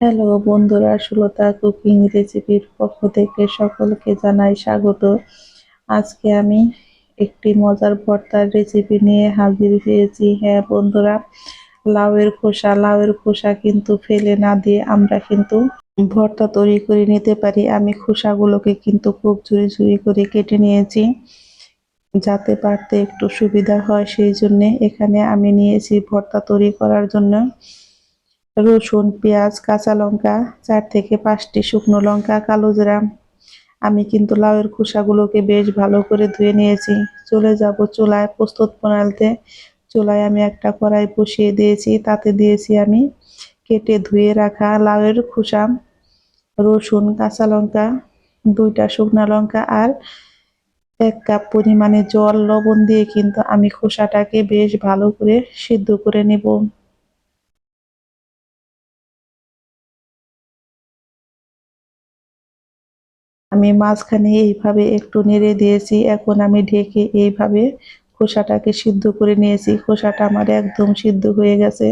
Hello বন্ধুরা, Sulata cooking রেসিপির পক্ষ থেকে সকলকে জানাই স্বাগত। আজকে আমি একটি মজার ভর্তার রেসিপি নিয়ে হাজির হয়েছি। হ্যাঁ বন্ধুরা, লাউয়ের খোসা লাউয়ের খোসা কিন্তু ফেলে না দিয়ে আমরা কিন্তু ভর্তা তৈরি করে নিতে পারি। আমি খোসাগুলোকে কিন্তু খুব ঝুড়ি ঝুড়ি করে কেটে নিয়েছি যাতে পারতে একটু সুবিধা হয়, সেই জন্যে এখানে আমি নিয়েছি ভর্তা তৈরি করার জন্য। রসুন, পেঁয়াজ, কাঁচা লঙ্কা, চার থেকে পাঁচটি শুকনো লঙ্কা, কালো জিরা। আমি কিন্তু লাউয়ের খোসাগুলোকে বেশ ভালো করে ধুয়ে নিয়েছি। চলে যাব চুলায় প্রস্তুত প্রণালীতে। চুলায় আমি একটা কড়াই বসিয়ে দিয়েছি। তাতে দিয়েছি আমি কেটে ধুয়ে রাখা লাউয়ের খোসা, রসুন, কাঁচা লঙ্কা, দুইটা শুকনো লঙ্কা আর এক কাপ পরিমাণে জল, লবণ দিয়ে কিন্তু আমি খোসাটাকে বেশ ভালো করে সিদ্ধ করে নেব। আমি মাঝখানে এইভাবে একটু নেড়ে দিয়েছি, এখন আমি ঢেকে এইভাবে খোসাটাকে সিদ্ধ করে নিয়েছি। খোসাটা আমার একদম সিদ্ধ হয়ে গেছে,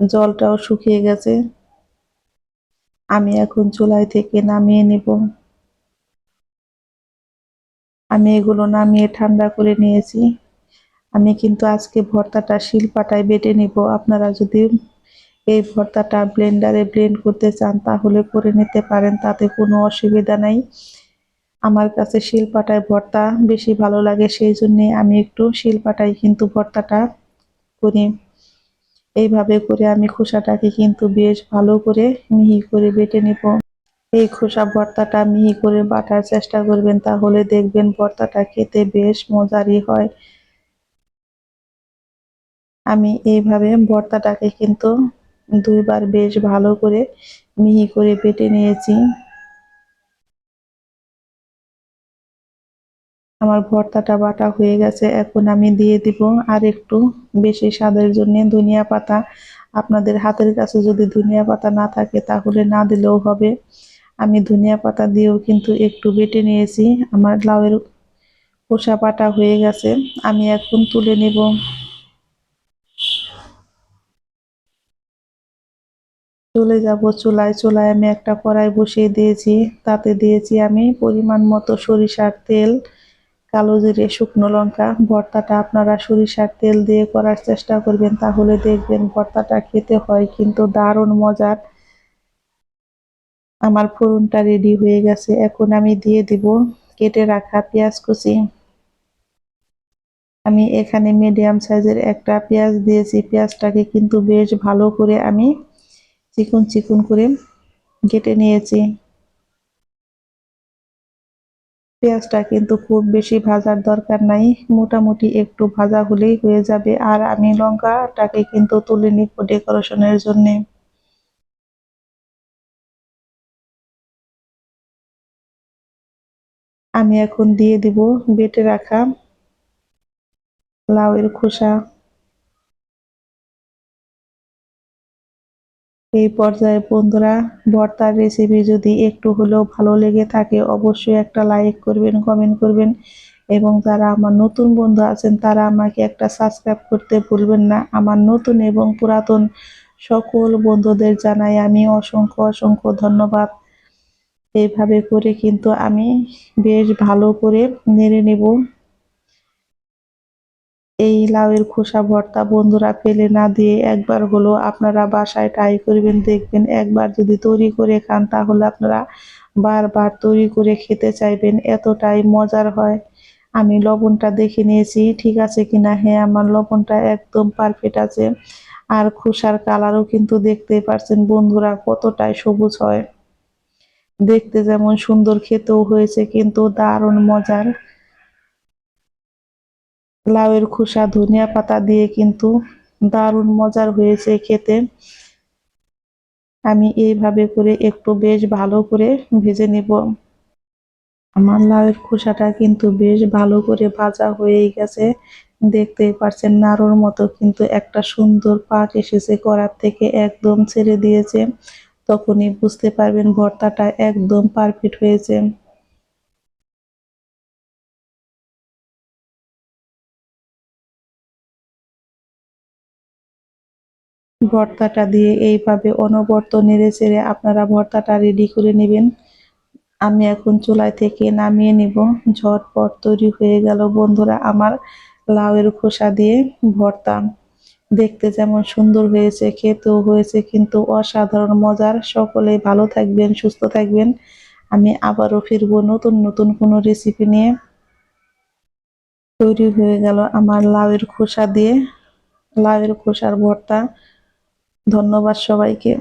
জলটাও শুকিয়ে গেছে। আমি এখন চুলাই থেকে নামিয়ে নিব। আমি এগুলো নামিয়ে ঠান্ডা করে নিয়েছি। আমি কিন্তু আজকে ভর্তাটা শিলপাটায় বেটে নিব। আপনারা যদি এই ভর্তাটা ব্লেন্ডারে ব্লেন্ড করতে চান, তাহলে করে নিতে পারেন, তাতে কোনো অসুবিধা নাই। আমার কাছে শিলপাটায় ভর্তা বেশি ভালো লাগে, সেই জন্যে আমি একটু শিলপাটায় কিন্তু ভর্তাটা করি। এইভাবে করে আমি খোসাটাকে কিন্তু বেশ ভালো করে মিহি করে বেটে নিব। এই খোসা ভর্তাটা মিহি করে বাটার চেষ্টা করবেন, তাহলে দেখবেন ভর্তাটা খেতে বেশ মজারই হয়। আমি এইভাবে ভর্তাটাকে কিন্তু দুইবার বেশ ভালো করে মিহি করে বেটে নিয়েছি। আমার ভর্তাটা বাটা হয়ে গেছে, এখন আমি দিয়ে দিব আর একটু বেশি স্বাদের জন্য ধনিয়া পাতা। আপনাদের হাতের কাছে যদি ধনিয়া পাতা না থাকে তাহলে না দিলেও হবে। আমি ধনিয়া পাতা দিয়েও কিন্তু একটু বেটে নিয়েছি। আমার লাউয়ের খোসা পাটা হয়ে গেছে। আমি এখন তুলে নেব। চলে যাব চুলায় চুলায় আমি একটা কড়াই বসিয়ে দিয়েছি। তাতে দিয়েছি আমি পরিমাণ মতো সরিষার তেল, কালো জিরে, শুকনো লঙ্কা। ভর্তাটা আপনারা সরিষার তেল দিয়ে করার চেষ্টা করবেন, তাহলে দেখবেন ভর্তাটা খেতে হয়, কিন্তু দারুণ মজার। আমার ফোড়নটা রেডি হয়ে গেছে, এখন আমি দিয়ে দিব কেটে রাখা পেঁয়াজ কুচি। আমি এখানে মিডিয়াম সাইজের একটা পেঁয়াজ দিয়েছি, পেঁয়াজটাকে কিন্তু বেশ ভালো করে আমি চিকুন চিকুন করে কেটে নিয়েছি। পেঁয়াজটা কিন্তু খুব বেশি ভাজার দরকার নাই, মোটামুটি একটু ভাজা হলেই হয়ে যাবে। আর আমি লঙ্কাটাকে কিন্তু তুলে নিব ডেকোরেশনের জন্য। আমি এখন দিয়ে দিব বেটে রাখা লাউয়ের খোসা। এই পর্যায়ে বন্ধুরা, ভর্তার রেসিপি যদি একটু হলেও ভালো লেগে থাকে, অবশ্যই একটা লাইক করবেন কমেন্ট করবেন এবং যারা আমার নতুন বন্ধু আছেন, তারা আমাকে একটা সাবস্ক্রাইব করতে ভুলবেন না। আমার নতুন এবং পুরাতন সকল বন্ধুদের জানাই আমি অসংখ্য অসংখ্য ধন্যবাদ। এইভাবে করে কিন্তু আমি বেশ ভালো করে নেড়ে নেব। এই লাউয়ের খোসা ভর্তা বন্ধুরা ফেলে না দিয়ে একবার হলো আপনারা বাসায় ট্রাই করবেন, দেখবেন একবার যদি তৈরি করে খান তাহলে আপনারা বারবার তৈরি করে খেতে চাইবেন, এতটাই মজার হয়। আমি লবণটা দেখে নিয়েছি, ঠিক আছে কিনা? হ্যাঁ আমার লবণটা একদম পারফেক্ট আছে। আর খোসার কালারও কিন্তু দেখতে পারছেন বন্ধুরা কতটাই সবুজ হয়। দেখতে যেমন সুন্দর খেতেও হয়েছে, কিন্তু দারুণ মজার। লাউয়ের খোসা, ধনিয়া পাতা দিয়ে কিন্তু দারুণ মজার হয়েছে খেতে। আমি এইভাবে করে একটু বেশ ভালো করে ভেজে নেব। আমার লাউয়ের খোসাটা কিন্তু বেশ ভালো করে ভাজা হয়েই গেছে। দেখতে পারছেন নাড়ুর মতো কিন্তু একটা সুন্দর পাক এসেছে করার থেকে, একদম ছেড়ে দিয়েছে। তখনই বুঝতে পারবেন ভর্তাটা একদম পারফেক্ট হয়েছে। ভর্তাটা দিয়ে এইভাবে অনবর্ত নেড়ে চেড়ে আপনারা ভর্তাটা রেডি করে নেবেন। আমি এখন চুলায় থেকে নামিয়ে নিব। ঝটপট তৈরি হয়ে গেল বন্ধুরা আমার লাউয়ের খোসা দিয়ে ভর্তা। দেখতে যেমন সুন্দর হয়েছে, খেতেও হয়েছে, কিন্তু অসাধারণ মজার। সকলে ভালো থাকবেন, সুস্থ থাকবেন। আমি আবারও ফিরবো নতুন নতুন কোনো রেসিপি নিয়ে। তৈরি হয়ে গেল আমার লাউয়ের খোসা দিয়ে। লাউয়ের খোসার ভর্তা ধন্যবাদ সবাইকে।